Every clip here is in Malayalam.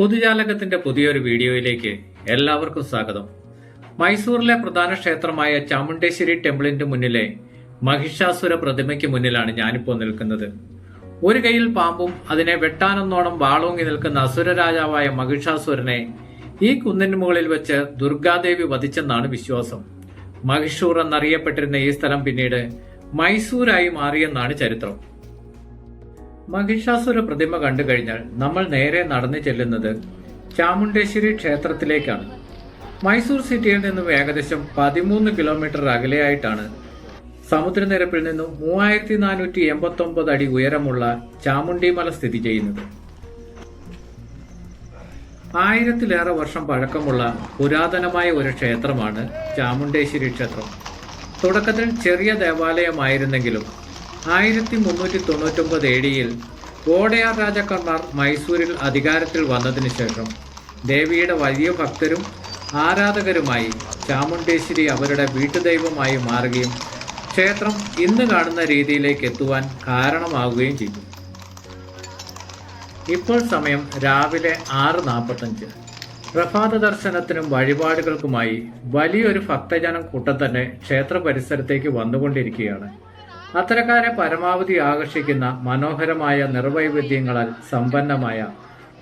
പൊതുജാലകത്തിന്റെ പുതിയൊരു വീഡിയോയിലേക്ക് എല്ലാവർക്കും സ്വാഗതം. മൈസൂറിലെ പ്രധാന ക്ഷേത്രമായ ചാമുണ്ടേശ്വരി ടെമ്പിളിന്റെ മുന്നിലെ മഹിഷാസുര പ്രതിമയ്ക്ക് മുന്നിലാണ് ഞാനിപ്പോൾ നിൽക്കുന്നത്. ഒരു കൈയിൽ പാമ്പും അതിനെ വെട്ടാനൊന്നോണം വാളോങ്ങി നിൽക്കുന്ന അസുര രാജാവായ മഹിഷാസുരനെ ഈ കുന്നിന് മുകളിൽ വെച്ച് ദുർഗാദേവി വധിച്ചെന്നാണ് വിശ്വാസം. മഹിഷൂർ എന്നറിയപ്പെട്ടിരുന്ന ഈ സ്ഥലം പിന്നീട് മൈസൂരായി മാറിയെന്നാണ് ചരിത്രം. മഹിഷാസുര പ്രതിമ കണ്ടു കഴിഞ്ഞാൽ നമ്മൾ നേരെ നടന്നു ചെല്ലുന്നത് ചാമുണ്ടേശ്വരി ക്ഷേത്രത്തിലേക്കാണ്. മൈസൂർ സിറ്റിയിൽ നിന്നും ഏകദേശം പതിമൂന്ന് കിലോമീറ്റർ അകലെയായിട്ടാണ്. സമുദ്രനിരപ്പിൽ നിന്നും മൂവായിരത്തി നാനൂറ്റി എൺപത്തി ഒമ്പത് അടി ഉയരമുള്ള ചാമുണ്ടിമല സ്ഥിതി ചെയ്യുന്നത്. ആയിരത്തിലേറെ വർഷം പഴക്കമുള്ള പുരാതനമായ ഒരു ക്ഷേത്രമാണ് ചാമുണ്ടേശ്വരി ക്ഷേത്രം. തുടക്കത്തിൽ ചെറിയ ദേവാലയമായിരുന്നെങ്കിലും ആയിരത്തി മുന്നൂറ്റി തൊണ്ണൂറ്റൊമ്പത് എ ഡിയിൽ രാജാക്കന്മാർ മൈസൂരിൽ അധികാരത്തിൽ വന്നതിന് ശേഷം ദേവിയുടെ വലിയ ഭക്തരും ആരാധകരുമായി ചാമുണ്ടേശ്വരി അവരുടെ വീട്ടുദൈവമായി മാറുകയും ക്ഷേത്രം ഇന്ന് കാണുന്ന രീതിയിലേക്ക് എത്തുവാൻ കാരണമാവുകയും ചെയ്തു. ഇപ്പോൾ സമയം രാവിലെ ആറ് നാൽപ്പത്തഞ്ച്. പ്രഭാത ദർശനത്തിനും വഴിപാടുകൾക്കുമായി വലിയൊരു ഭക്തജനം കൂട്ടം തന്നെ ക്ഷേത്ര പരിസരത്തേക്ക് വന്നുകൊണ്ടിരിക്കുകയാണ്. അത്തരക്കാരെ പരമാവധി ആകർഷിക്കുന്ന മനോഹരമായ നിർവൈവിധ്യങ്ങളാൽ സമ്പന്നമായ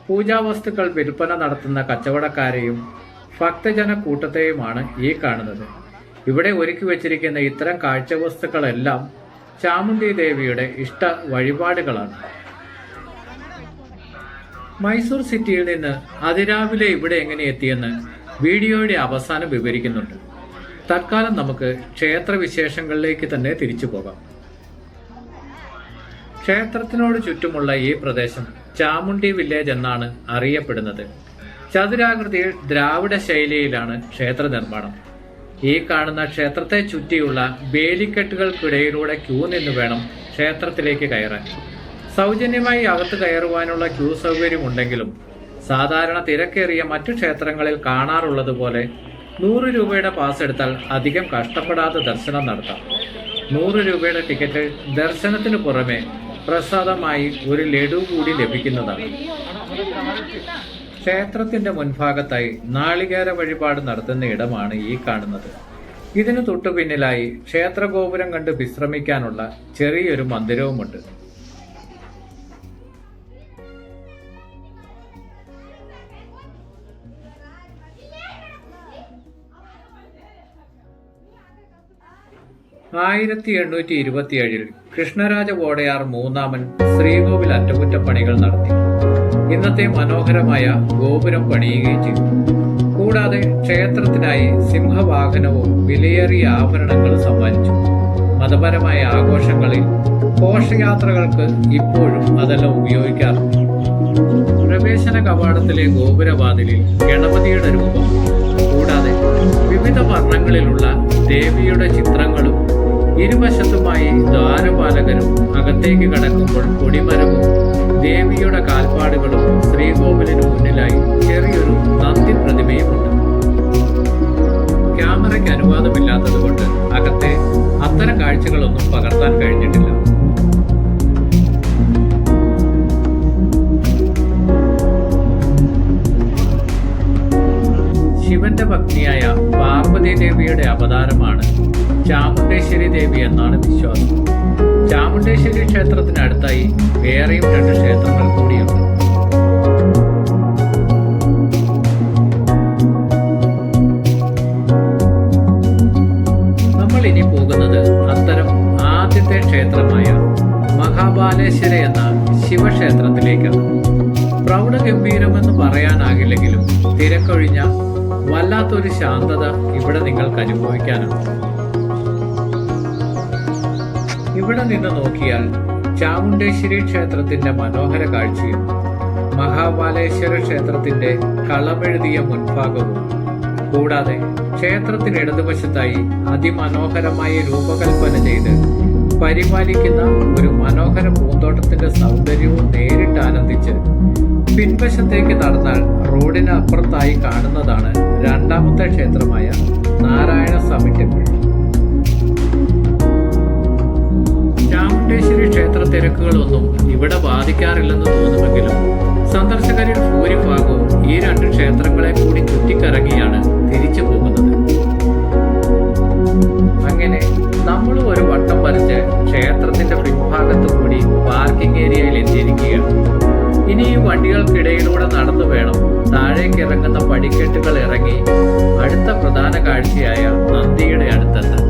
പൂജാവസ്തുക്കൾ വിൽപ്പന നടത്തുന്ന കച്ചവടക്കാരെയും ഭക്തജന കൂട്ടത്തെയുമാണ് ഈ കാണുന്നത്. ഇവിടെ ഒരുക്കി വച്ചിരിക്കുന്ന ഇത്തരം കാഴ്ചവസ്തുക്കളെല്ലാം ചാമുണ്ഡി ദേവിയുടെ ഇഷ്ട വഴിപാടുകളാണ്. മൈസൂർ സിറ്റിയിൽ നിന്ന് അതിരാവിലെ ഇവിടെ എങ്ങനെ എത്തിയെന്ന് വീഡിയോയുടെ അവസാനം വിവരിക്കുന്നുണ്ട്. തൽക്കാലം നമുക്ക് ക്ഷേത്ര വിശേഷങ്ങളിലേക്ക് തന്നെ തിരിച്ചു പോകാം. ക്ഷേത്രത്തിനോട് ചുറ്റുമുള്ള ഈ പ്രദേശം ചാമുണ്ടി വില്ലേജ് എന്നാണ് അറിയപ്പെടുന്നത്. ചതുരാകൃതിയിൽ ദ്രാവിഡ ശൈലിയിലാണ് ക്ഷേത്ര നിർമ്മാണം ഈ കാണുന്ന ക്ഷേത്രത്തെ ചുറ്റിയുള്ള വേലിക്കെട്ടുകൾക്കിടയിലൂടെ ക്യൂ നിന്ന് വേണം ക്ഷേത്രത്തിലേക്ക് കയറാൻ. സൗജന്യമായി അകത്ത് കയറുവാനുള്ള ക്യൂ സൗകര്യമുണ്ടെങ്കിലും സാധാരണ തിരക്കേറിയ മറ്റു ക്ഷേത്രങ്ങളിൽ കാണാറുള്ളത് പോലെ നൂറ് രൂപയുടെ പാസ് എടുത്താൽ അധികം കഷ്ടപ്പെടാതെ ദർശനം നടത്താം. നൂറ് രൂപയുടെ ടിക്കറ്റ് ദർശനത്തിന് പുറമെ പ്രസാദമായി ഒരു ലഡു കൂടി ലഭിക്കുന്നതാണ്. ക്ഷേത്രത്തിന്റെ മുൻഭാഗത്തായി നാളികേര വഴിപാട് നടത്തുന്ന ഇടമാണ് ഈ കാണുന്നത്. ഇതിനു തൊട്ടു പിന്നിലായി ക്ഷേത്രഗോപുരം കണ്ട് വിശ്രമിക്കാനുള്ള ചെറിയൊരു മന്ദിരവുമുണ്ട്. ആയിരത്തി എണ്ണൂറ്റി ഇരുപത്തിയേഴിൽ കൃഷ്ണരാജ വോടയാർ മൂന്നാമൻ ശ്രീകോവിൽ അറ്റകുറ്റപ്പണികൾ നടത്തി. ഇന്നത്തെ മനോഹരമായ ഗോപുരം പണിയുകയും ചെയ്തു. കൂടാതെ ക്ഷേത്രത്തിനായി സിംഹവാഹനവും വിലയേറിയ ആഭരണങ്ങളും സമ്മാനിച്ചു. മതപരമായ ആഘോഷങ്ങളിൽ ഘോഷയാത്രകൾക്ക് ഇപ്പോഴും അതെല്ലാം ഉപയോഗിക്കാറുണ്ട്. പ്രവേശന കവാടത്തിലെ ഗോപുരവാതിലിൽ ഗണപതിയുടെ രൂപം. കൂടാതെ വിവിധ വർണങ്ങളിലുള്ള ദേവിയുടെ ചിത്രങ്ങളും ഇരുവശത്തുമായി ദ്വാരപാലകരും അകത്തേക്ക് കടക്കുമ്പോൾ കൊടിമരവും ദേവിയുടെ കാൽപ്പാടുകളും ശ്രീകോവിലിന് മുന്നിലായി ചെറിയൊരു നന്ദി പ്രതിമയുമുണ്ട് ക്യാമറയ്ക്ക് അനുവാദമില്ലാത്തതുകൊണ്ട് അകത്തെ അത്തരം കാഴ്ചകളൊന്നും പകർത്താൻ കഴിഞ്ഞിട്ടില്ല. ശിവന്റെ ഭക്തിയായ പാർവതി ദേവിയുടെ അവതാരമാണ് ചാമുണ്ടേശ്വരി ദേവി എന്നാണ് വിശ്വാസം. ചാമുണ്ടേശ്വരി ക്ഷേത്രത്തിനടുത്തായി വേറെയും രണ്ട് ക്ഷേത്രങ്ങൾ കൂടിയുണ്ട്. നമ്മൾ ഇനി പോകുന്നത് അത്തരം ആദ്യത്തെ ക്ഷേത്രമായ മഹാബാലേശ്വര എന്ന ശിവക്ഷേത്രത്തിലേക്കാണ്. പ്രൗഢഗംഭീരമെന്ന് പറയാനാകില്ലെങ്കിലും തിരക്കൊഴിഞ്ഞ വല്ലാത്തൊരു ശാന്തത ഇവിടെ നിങ്ങൾക്ക് അനുഭവിക്കാനാണ് ഇവിടെ നിന്ന് നോക്കിയാൽ ചാമുണ്ടേശ്വരി ക്ഷേത്രത്തിന്റെ മനോഹര കാഴ്ചയും മഹാബാലേശ്വര ക്ഷേത്രത്തിന്റെ കളമെഴുതിയ മുൻഭാഗവും. കൂടാതെ ക്ഷേത്രത്തിന് ഇടതുവശത്തായി അതിമനോഹരമായ രൂപകൽപ്പന ചെയ്ത് പരിപാലിക്കുന്ന ഒരു മനോഹര പൂന്തോട്ടത്തിന്റെ സൗന്ദര്യവും നേരിട്ട് ആനന്ദിച്ച് പിൻവശത്തേക്ക് നടന്നാൽ റോഡിന് അപ്പുറത്തായി കാണുന്നതാണ് രണ്ടാമത്തെ ക്ഷേത്രമായ നാരായണ സ്വാമി ടെമ്പിൾ. തിരക്കുകളൊന്നും ഇവിടെ ബാധിക്കാറില്ലെന്ന് തോന്നുമെങ്കിലും സന്ദർശകരിൽ ഭൂരിഭാഗവും ഈ രണ്ട് ക്ഷേത്രങ്ങളെ കൂടി ചുറ്റിക്കറങ്ങിയാണ് തിരിച്ചു പോകുന്നത്. അങ്ങനെ നമ്മൾ ഒരു വട്ടം വരച്ച് ക്ഷേത്രത്തിന്റെ പിൻഭാഗത്ത് കൂടി പാർക്കിംഗ് ഏരിയയിൽ എത്തിയിരിക്കുകയാണ്. ഇനി ഈ വണ്ടികൾക്കിടയിലൂടെ നടന്നു വേണം താഴേക്ക് ഇറങ്ങുന്ന പടിക്കെട്ടുകൾ ഇറങ്ങി അടുത്ത പ്രധാന കാഴ്ചയായ നന്ദിയുടെ അടുത്തെത്താൻ.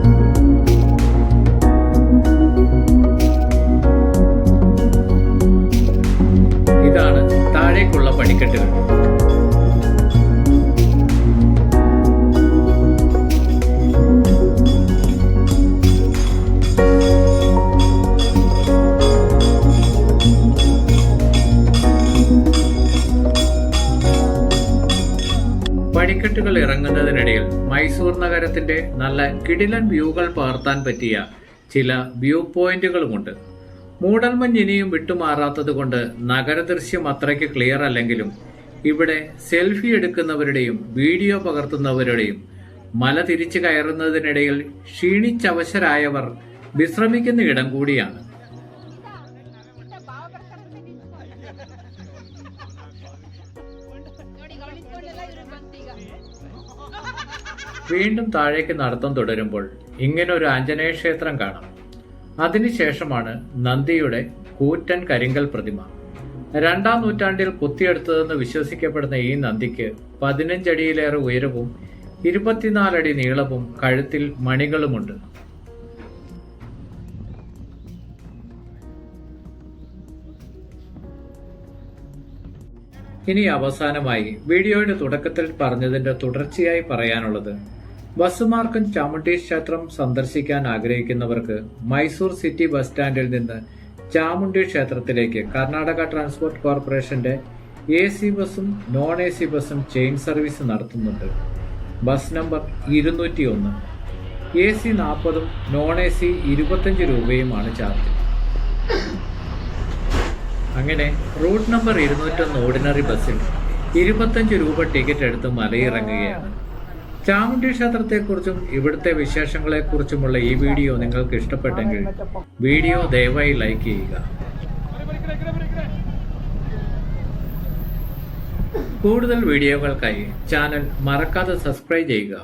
പടിക്കെട്ടുകൾ ഇറങ്ങുന്നതിനിടയിൽ മൈസൂർ നഗരത്തിന്റെ നല്ല കിടിലൻ വ്യൂകൾ പകർത്താൻ പറ്റിയ ചില വ്യൂ പോയിന്റുകളുമുണ്ട്. മൂടൽമഞ്ഞ് ഇനിയും വിട്ടുമാറാത്തത് കൊണ്ട് നഗരദൃശ്യം അത്രയ്ക്ക് ക്ലിയർ അല്ലെങ്കിലും ഇവിടെ സെൽഫി എടുക്കുന്നവരുടെയും വീഡിയോ പകർത്തുന്നവരുടെയും മല തിരിച്ചു കയറുന്നതിനിടയിൽ ക്ഷീണിച്ചവശരായവർ വിശ്രമിക്കുന്ന ഇടം കൂടിയാണ്. വീണ്ടും താഴേക്ക് നടത്തം തുടരുമ്പോൾ ഇങ്ങനെ ഒരു ആഞ്ജനേയ ക്ഷേത്രം കാണാം. അതിനുശേഷമാണ് നന്ദിയുടെ കൂറ്റൻ കരിങ്കൽ പ്രതിമ. രണ്ടാം നൂറ്റാണ്ടിൽ കുത്തിയെടുത്തതെന്ന് വിശ്വസിക്കപ്പെടുന്ന ഈ നന്ദിക്ക് പതിനഞ്ചടിയിലേറെ ഉയരവും ഇരുപത്തിനാലടി നീളവും കഴുത്തിൽ മണികളുമുണ്ട്. ഇനി അവസാനമായി വീഡിയോയുടെ തുടക്കത്തിൽ പറഞ്ഞതിന്റെ തുടർച്ചയായി പറയാനുള്ളത് ബസ്സുമാർക്കും ചാമുണ്ഡി ക്ഷേത്രം സന്ദർശിക്കാൻ ആഗ്രഹിക്കുന്നവർക്ക് മൈസൂർ സിറ്റി ബസ് സ്റ്റാൻഡിൽ നിന്ന് ചാമുണ്ഡി ക്ഷേത്രത്തിലേക്ക് കർണാടക ട്രാൻസ്പോർട്ട് കോർപ്പറേഷന്റെ എ സി ബസ്സും നോൺ എ സി ബസ്സും ചെയിൻ സർവീസ് നടത്തുന്നുണ്ട്. ബസ് നമ്പർ ഇരുന്നൂറ്റി ഒന്ന് എ സി നാൽപ്പതും നോൺ എ സി ഇരുപത്തഞ്ച് രൂപയുമാണ് ചാർജ്. അങ്ങനെ റൂട്ട് നമ്പർ ഇരുന്നൂറ്റൊന്ന് ഓർഡിനറി ബസ്സിൽ ഇരുപത്തഞ്ച് രൂപ ടിക്കറ്റ് എടുത്ത് മലയിറങ്ങുകയാണ്. ചാമുണ്ഡി ക്ഷേത്രത്തെക്കുറിച്ചും ഇവിടുത്തെ വിശേഷങ്ങളെക്കുറിച്ചുമുള്ള ഈ വീഡിയോ നിങ്ങൾക്ക് ഇഷ്ടപ്പെട്ടെങ്കിൽ വീഡിയോ ദയവായി ലൈക്ക് ചെയ്യുക. കൂടുതൽ വീഡിയോകൾക്കായി ചാനൽ മറക്കാതെ സബ്സ്ക്രൈബ് ചെയ്യുക.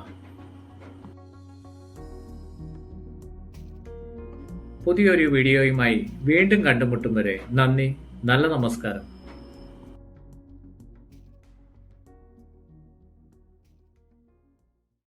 പുതിയൊരു വീഡിയോയുമായി വീണ്ടും കണ്ടുമുട്ടും വരെ നന്ദി നല്ല നമസ്കാരം.